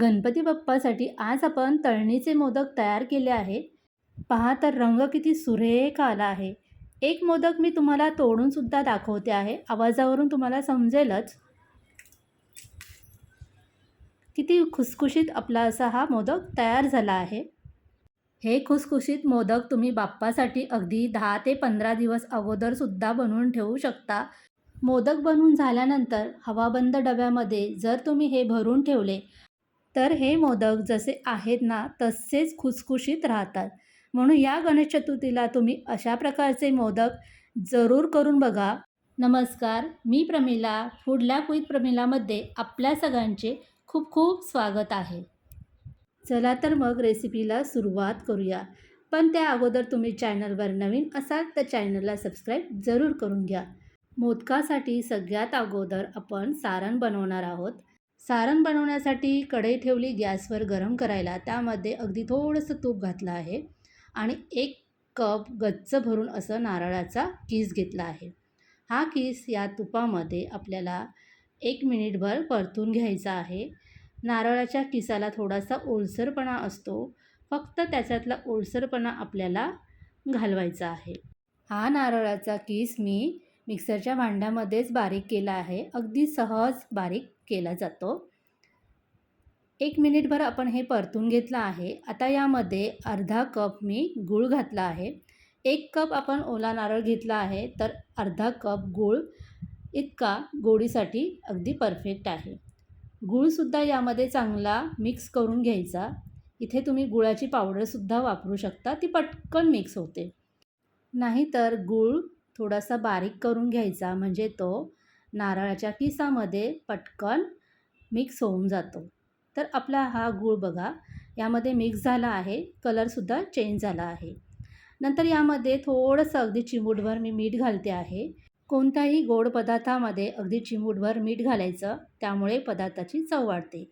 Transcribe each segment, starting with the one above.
गणपती बाप्पासाठी आज आपण तळणीचे मोदक तयार केले आहे पहा तर रंग किती सुरेख आला आहे. एक मोदक मी तुम्हाला तोडूनसुद्धा दाखवते आहे. आवाजावरून तुम्हाला समजेलच. किती खुसखुशीत आपला असा हा मोदक तयार झाला आहे. हे खुसखुशीत मोदक तुम्ही बाप्पासाठी अगदी दहा ते पंधरा दिवस अगोदरसुद्धा बनवून ठेवू शकता. मोदक बनवून झाल्यानंतर हवाबंद डब्यामध्ये जर तुम्ही हे भरून ठेवले तर हे मोदक जसे आहेत ना तसेच खुसखुशीत राहतात. म्हणून या गणेश चतुर्थीला तुम्ही अशा प्रकारचे मोदक जरूर करून बघा. नमस्कार मी प्रमिला फुडल्या क्विथ प्रमिलामध्ये आपल्या सगळ्यांचे खूप खूप स्वागत आहे. चला तर मग रेसिपीला सुरुवात करूया. पण त्या अगोदर तुम्ही चॅनलवर नवीन असाल तर चॅनलला सबस्क्राईब जरूर करून घ्या. मोदकासाठी सगळ्यात अगोदर आपण सारण बनवणार आहोत. सारण बनवण्यासाठी कढई ठेवली गॅसवर गरम करायला. त्यामध्ये अगदी थोडंसं तूप घातलं आहे आणि एक कप गच्च भरून असं नारळाचा किस घेतला आहे. हा किस या तुपामध्ये आपल्याला एक मिनिटभर परतून घ्यायचा आहे. नारळाच्या किसाला थोडासा ओलसरपणा असतो. फक्त त्याच्यातला ओलसरपणा आपल्याला घालवायचा आहे. हा नारळाचा किस मी मिक्सरच्या भांड्यामध्येच बारीक केला आहे. अगदी सहज बारीक केला जातो. एक मिनिटभर आपण हे परतून घेतलं आहे. आता यामध्ये अर्धा कप मी गूळ घातला आहे. एक कप आपण ओला नारळ घेतला आहे तर अर्धा कप गूळ इतका गोडीसाठी अगदी परफेक्ट आहे. गूळसुद्धा यामध्ये चांगला मिक्स करून घ्यायचा. इथे तुम्ही गुळाची पावडरसुद्धा वापरू शकता ती पटकन मिक्स होते. नाहीतर गूळ थोडासा बारीक करून घ्यायचा म्हणजे तो नारळाच्या किसामध्ये पटकन मिक्स होऊन जातो. तर आपला हा गूळ बघा यामध्ये मिक्स झाला आहे कलरसुद्धा चेंज झाला आहे. नंतर यामध्ये थोडंसं अगदी चिमूटभर मी मीठ घालते आहे. कोणत्याही गोड पदार्थामध्ये अगदी चिमूटभर मीठ घालायचं त्यामुळे पदार्थाची चव वाढते.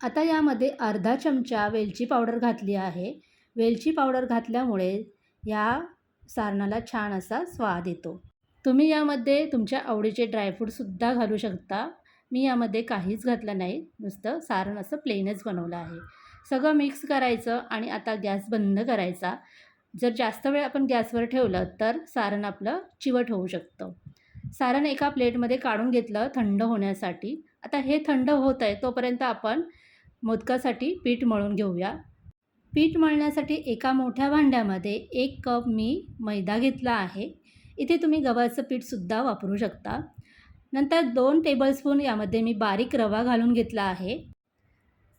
आता यामध्ये अर्धा चमचा वेलची पावडर घातली आहे. वेलची पावडर घातल्यामुळे या सारणाला छान असा स्वाद येतो. तुम्ही यामध्ये तुमच्या आवडीचे ड्रायफ्रूटसुद्धा घालू शकता. मी यामध्ये काहीच घातलं नाही. नुसतं सारण असं प्लेनच बनवलं आहे. सगळं मिक्स करायचं आणि आता गॅस बंद करायचा. जर जास्त वेळ आपण गॅसवर ठेवलं तर सारण आपलं चिवट होऊ शकतं. सारण एका प्लेटमध्ये काढून घेतलं थंड होण्यासाठी. आता हे थंड होत आहे तोपर्यंत आपण मोदकासाठी पीठ मळून घेऊया. पीठ मळण्यासाठी एका मोठ्या भांड्यामध्ये एक कप मी मैदा घेतला आहे. इथे तुम्ही गव्हाचं पीठसुद्धा वापरू शकता. नंतर दोन टेबलस्पून यामध्ये मी बारीक रवा घालून घेतला आहे.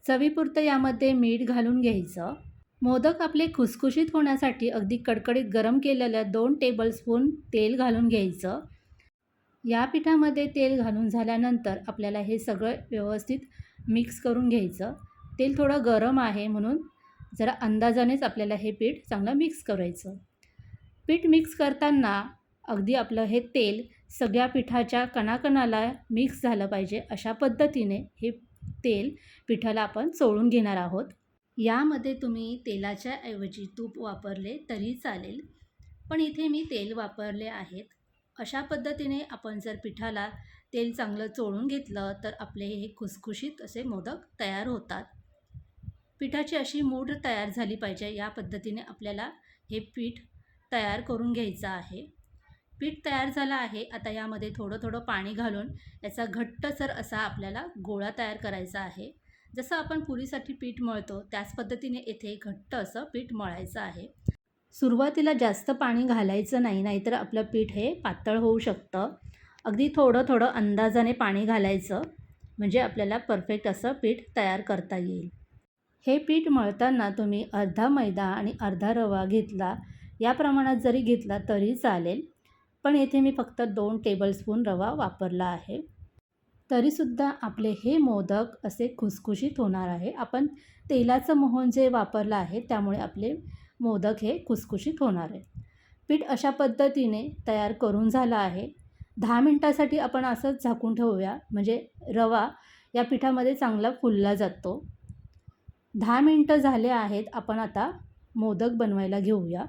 चवीपुरतं यामध्ये मीठ घालून घ्यायचं. मोदक आपले खुसखुशीत होण्यासाठी अगदी कडकडीत गरम केलेलं दोन टेबलस्पून तेल घालून घ्यायचं. या पिठामध्ये तेल घालून झाल्यानंतर आपल्याला हे सगळं व्यवस्थित मिक्स करून घ्यायचं. तेल थोडं गरम आहे म्हणून जरा अंदाजानेच आपल्याला हे पीठ चांगलं मिक्स करायचं. पीठ मिक्स करताना अगदी आपलं हे तेल सगळ्या पिठाच्या कणाकणाला मिक्स झालं पाहिजे अशा पद्धतीने हे तेल पिठाला आपण चोळून घेणार आहोत. यामध्ये तुम्ही तेलाच्या ऐवजी तूप वापरले तरी चालेल. पण इथे मी तेल वापरले आहेत. अशा पद्धतीने आपण जर पिठाला तेल चांगलं चोळून घेतलं तर आपले हे खुसखुशीत असे मोदक तयार होतात. पिठाची अशी मूठ तयार झाली पाहिजे या पद्धतीने आपल्याला हे पीठ तयार करून घ्यायचं आहे. पीठ तयार झालं आहे. आता यामध्ये थोडं थोडं पाणी घालून याचा घट्टसर असा आपल्याला गोळा तयार करायचा आहे. जसं आपण पुरीसाठी पीठ मळतो त्याच पद्धतीने येथे घट्ट असं पीठ मळायचं आहे. सुरुवातीला जास्त पाणी घालायचं नाही नाहीतर आपलं पीठ हे पातळ होऊ शकतं. अगदी थोडं थोडं अंदाजाने पाणी घालायचं म्हणजे आपल्याला परफेक्ट असं पीठ तयार करता येईल. हे पीठ मळताना तुम्ही अर्धा मैदा आणि अर्धा रवा घेतला या प्रमाणात जरी घेतला तरी चालेल. पण येथे मी फक्त दोन टेबलस्पून रवा वापरला आहे. तरीसुद्धा आपले हे मोदक असे खुसखुशीत होणार आहे. आपण तेलाचं मोहन जे वापरलं आहे त्यामुळे आपले मोदक हे खुसखुशीत होणार आहे पीठ अशा पद्धतीने तयार करून झालं आहे. दहा मिनटासाठी आपण असंच झाकून ठेवूया. म्हणजे रवा या पिठामध्ये चांगला फुलला जातो. दहा मिनटं झाले आहेत. आपण आता मोदक बनवायला घेऊया.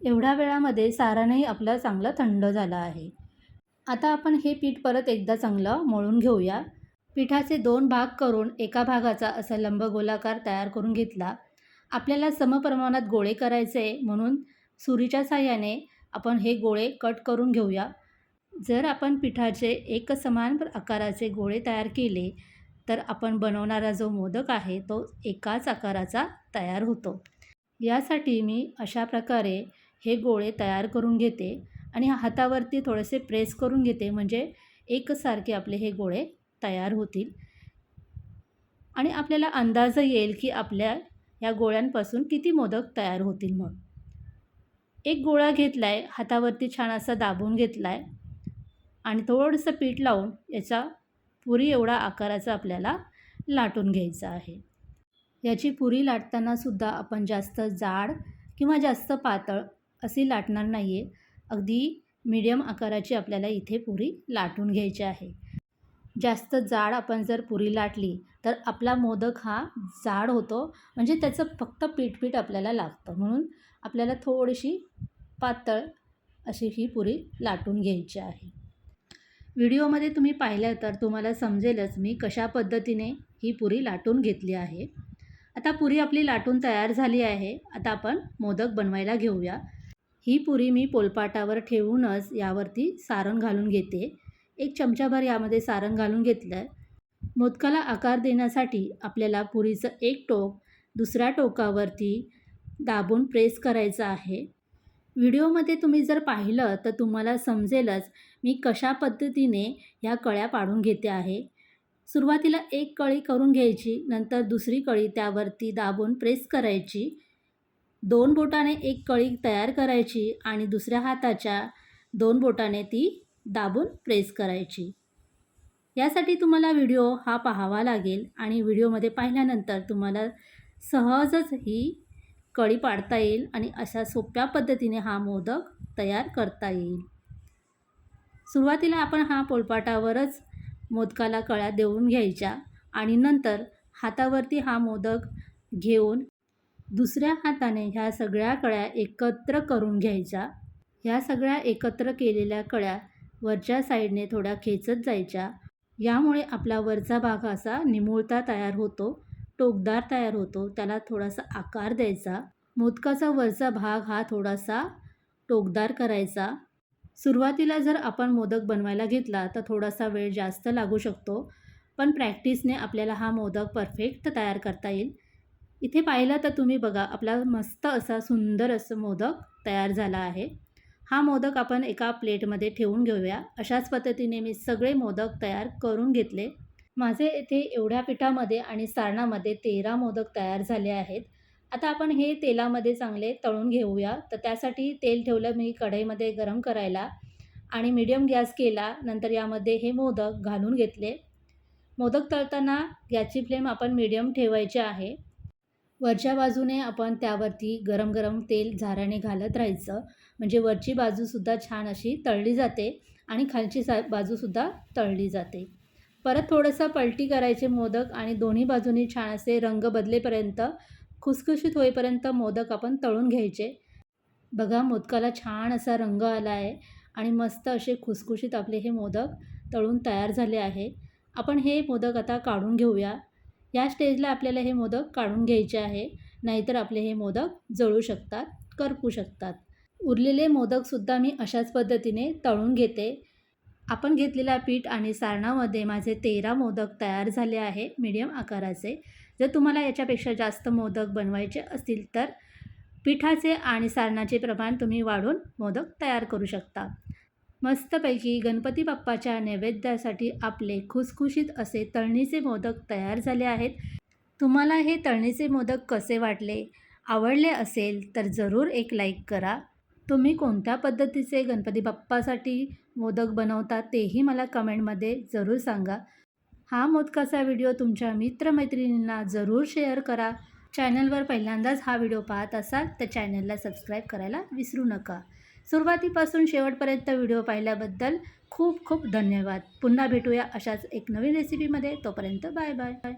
एवढ्या वेळामध्ये सारणही आपला चांगलं थंड झाला आहे. आता आपण हे पीठ परत एकदा चांगलं मळून घेऊया. पिठाचे दोन भाग करून एका भागाचा असा लंबगोलाकार तयार करून घेतला. आपल्याला समप्रमाणात गोळे करायचे म्हणून सुरीच्या साह्याने आपण हे गोळे कट करून घेऊया. जर आपण पिठाचे एक समान आकाराचे गोळे तयार केले तर आपण बनवणारा जो मोदक आहे तो एकाच आकाराचा तयार होतो. यासाठी मी अशा प्रकारे हे गोळे तयार करून घेते आणि हातावरती थोडेसे प्रेस करून घेते म्हणजे एकसारखे आपले हे गोळे तयार होतील. आणि आपल्याला अंदाज येईल की आपल्या या गोळ्यांपासून किती मोदक तयार होतील म्हणून. एक गोळा घेतला आहे हातावरती छान असा दाबून घेतला आहे आणि थोडंसं पीठ लावून याचा पुरी एवढा आकाराचा आपल्याला लाटून घ्यायचा आहे. याची पुरी लाटतानासुद्धा आपण जास्त जाड किंवा जास्त पातळ अशी लाटणार नाही आहे अगदी मीडियम आकाराची आपल्याला इथे पुरी लाटून घ्यायची आहे. जास्त जाड आपण जर पुरी लाटली तर आपला मोदक हा जाड होतो. म्हणजे त्याचं फक्त पीठ पीठ आपल्याला लागतं. म्हणून आपल्याला थोडीशी पातळ अशी ही पुरी लाटून घ्यायची आहे. व्हिडिओमध्ये तुम्ही पाहिलं तर तुम्हाला समजेलच मी कशा पद्धतीने ही पुरी लाटून घेतली आहे. आता पुरी आपली लाटून तयार झाली आहे. आता आपण मोदक बनवायला घेऊया. ही पुरी मी पोलपाटावर ठेवूनच यावरती सारण घालून घेते. एक चमचाभर यामध्ये सारण घालून घेतलं. आहे मोदकाला आकार देण्यासाठी आपल्याला पुरीचं एक टोक दुसऱ्या टोकावरती दाबून प्रेस करायचं आहे. व्हिडिओमध्ये तुम्ही जर पाहिलं तर तुम्हाला समजेलच मी कशा पद्धतीने ह्या कळ्या पाडून घेते आहे. सुरुवातीला एक कळी करून घ्यायची नंतर दुसरी कळी त्यावरती दाबून प्रेस करायची. दोन बोटाने एक कळी तयार करायची आणि दुसऱ्या हाताच्या दोन बोटाने ती दाबून प्रेस करायची. यासाठी तुम्हाला व्हिडिओ हा पाहावा लागेल आणि व्हिडिओमध्ये पाहिल्यानंतर तुम्हाला सहजच ही कळी पाडता येईल आणि अशा सोप्या पद्धतीने हा मोदक तयार करता येईल. सुरुवातीला आपण हा पोलपाटावरच मोदकाला कळ्या देऊन घ्यायच्या आणि नंतर हातावरती हा मोदक घेऊन दुसऱ्या हाताने ह्या सगळ्या कळ्या एकत्र करून घ्यायच्या. ह्या सगळ्या एकत्र केलेल्या कळ्या वरच्या साईडने थोड्या खेचत जायच्या. यामुळे आपला वरचा भाग असा निमुळता तयार होतो टोकदार तयार होतो त्याला थोडासा आकार द्यायचा. मोदकाचा वरचा भाग हा थोडासा टोकदार करायचा. सुरुवातीला जर आपण मोदक बनवायला घेतला तर थोडासा वेळ जास्त लागू शकतो पण प्रॅक्टिसने आपल्याला हा मोदक परफेक्ट तयार करता येईल. इथे पाहिलं तर तुम्ही बघा आपला मस्त असा सुंदर असं मोदक तयार झाला आहे. हा मोदक आपण एका प्लेटमध्ये ठेवून घेऊया. अशाच पद्धतीने मी सगळे मोदक तयार करून घेतले. माझे येथे एवढ्या पिठामध्ये आणि सारणामध्ये तेरा मोदक तयार झाले आहेत. आता आपण हे तेलामध्ये चांगले तळून घेऊया. तर त्यासाठी तेल ठेवलं मी कढईमध्ये गरम करायला आणि मीडियम गॅस केला. नंतर यामध्ये हे मोदक घालून घेतले. मोदक तळताना गॅसची फ्लेम आपण मीडियम ठेवायची आहे. वरच्या बाजूने आपण त्यावरती गरम गरम तेल झाऱ्याने घालत राहायचं. म्हणजे वरची बाजूसुद्धा छान अशी तळली जाते आणि खालची सा बाजूसुद्धा तळली जाते. परत थोडंसं पलटी करायचे मोदक आणि दोन्ही बाजूनी छान असे रंग बदलेपर्यंत खुसखुशीत होईपर्यंत मोदक आपण तळून घ्यायचे. बघा मोदकाला छान असा रंग आला आहे आणि मस्त असे खुसखुशीत आपले हे मोदक तळून तयार झाले आहे. आपण हे मोदक आता काढून घेऊया. या स्टेजला आपल्याला हे मोदक काढून घ्यायचे आहे. नाहीतर आपले हे मोदक जळू शकतात करपू शकतात. उरलेले मोदकसुद्धा मी अशाच पद्धतीने तळून घेते. आपण घेतलेला पीठ आणि सारणामध्ये माझे तेरा मोदक तयार झाले आहे मीडियम आकाराचे. जर तुम्हाला याच्यापेक्षा जास्त मोदक बनवायचे असतील तर पिठाचे आणि सारणाचे प्रमाण तुम्ही वाढून मोदक तयार करू शकता. मस्तपैकी गणपती बाप्पाच्या नैवेद्यासाठी आपले खुसखुशीत असे तळणीचे मोदक तयार झाले आहेत. तुम्हाला हे तळणीचे मोदक कसे वाटले आवडले असेल तर जरूर एक लाईक करा. तुम्ही कोणत्या पद्धतीचे गणपती बाप्पासाठी मोदक बनवता तेही मला कमेंटमध्ये जरूर सांगा. हा मोदकाचा व्हिडिओ तुमच्या मित्रमैत्रिणींना जरूर शेअर करा. चॅनलवर पहिल्यांदाच हा व्हिडिओ पाहत असाल तर चॅनलला सबस्क्राईब करायला विसरू नका. सुरुवातीपासून शेवटपर्यंत व्हिडिओ पाहिल्याबद्दल खूप खूप धन्यवाद. पुन्हा भेटूया अशाच एक नवीन रेसिपीमध्ये तोपर्यंत बाय बाय बाय.